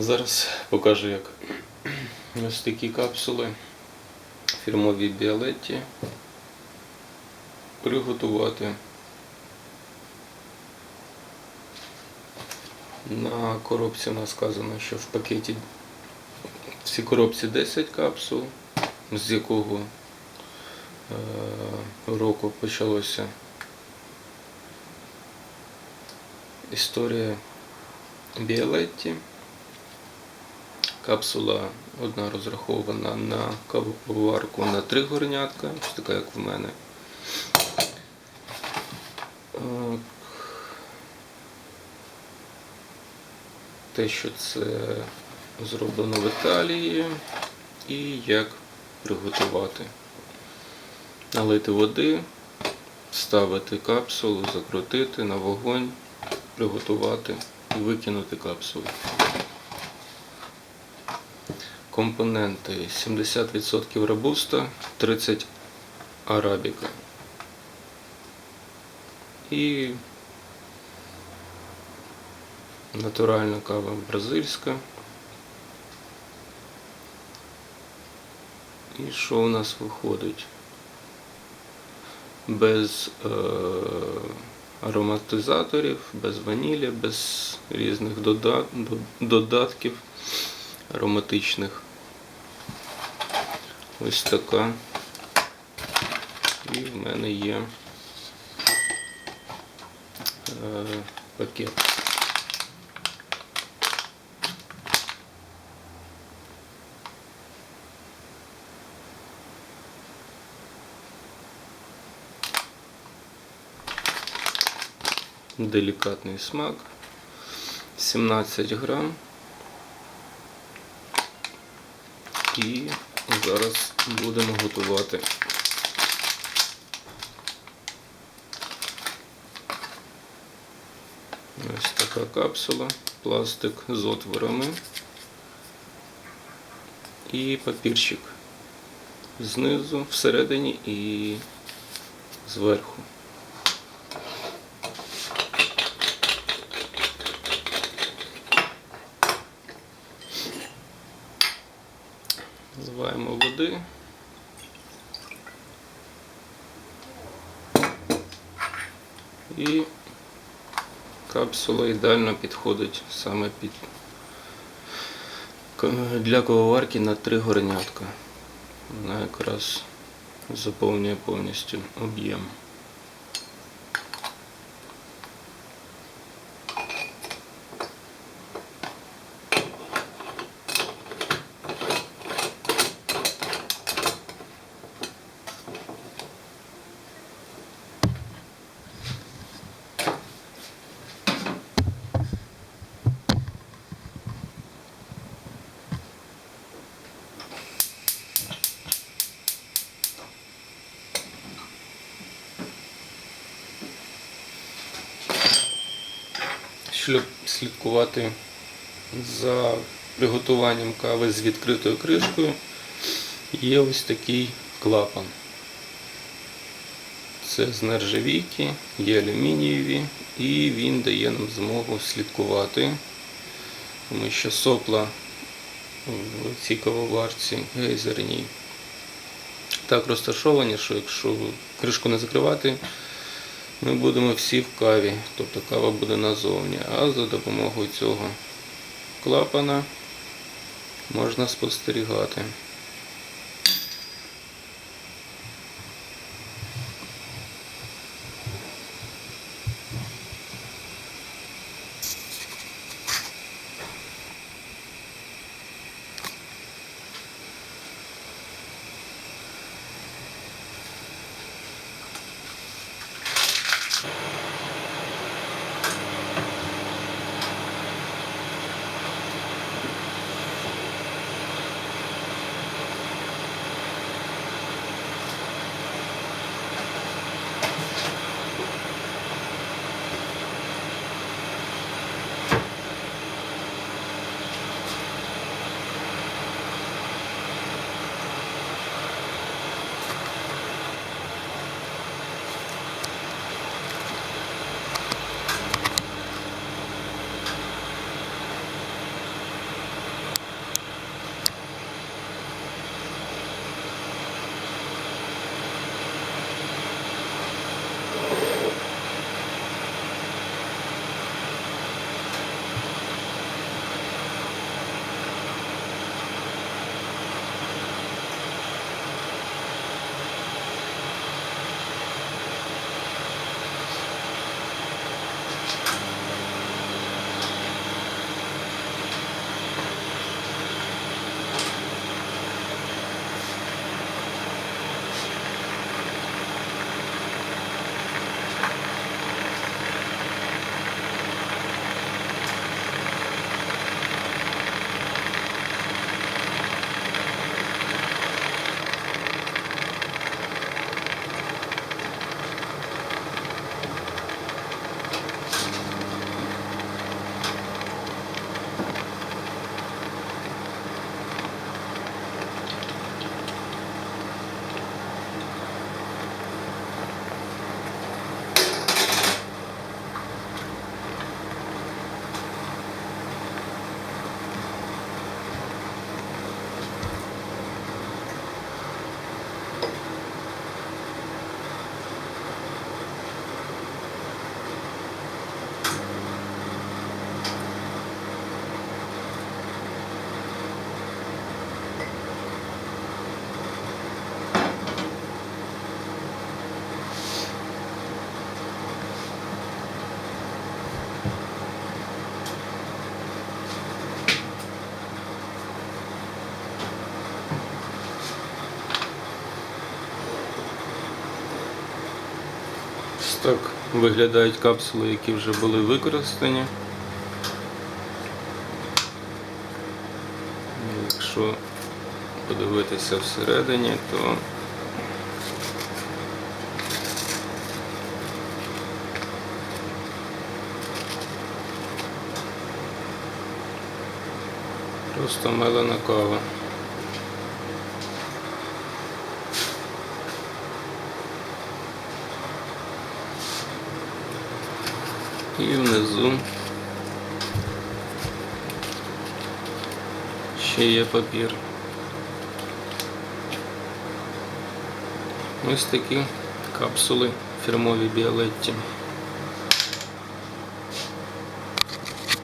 Зараз покажу, як ось такі капсули фірмові Біолетті приготувати. На коробці у нас сказано, що в пакеті в цій коробці 10 капсул, з якого е, року почалося історія Біолетті. Капсула одна розрахована на кавоварку на три горнятка, ось така як в мене. Те, що це зроблено в Італії, і як приготувати. Налити води, ставити капсулу, закрутити на вогонь, приготувати і викинути капсулу. Компоненти 70% робуста, 30 арабіка. І натуральна кава бразильська. І що у нас виходить? Без е, ароматизаторів, без ванілі, без різних дода- додатків ароматичних. Ось така. І в мене є е, пакет. Делікатний смак. 17 грам. І зараз будемо готувати. Ось така капсула, пластик з отворами і папірчик знизу, всередині і зверху. Зливаємо води. І капсула ідеально підходить саме під для коловарки на три горнятка. Вона якраз заповнює повністю об'єм. Слідкувати за приготуванням кави з відкритою кришкою, є ось такий клапан. Це з нержавійки, є алюмінієві, і він дає нам змогу слідкувати, тому що сопла в цій кавоварці гейзерній так розташовані, що якщо кришку не закривати, ми будемо всі в каві, тобто кава буде назовні. А за допомогою цього клапана можна спостерігати. Так виглядають капсули, які вже були використані. Якщо подивитися всередині, то просто мелена кава. І внизу ще є папір. Ось такі капсули фірмові Біолетті.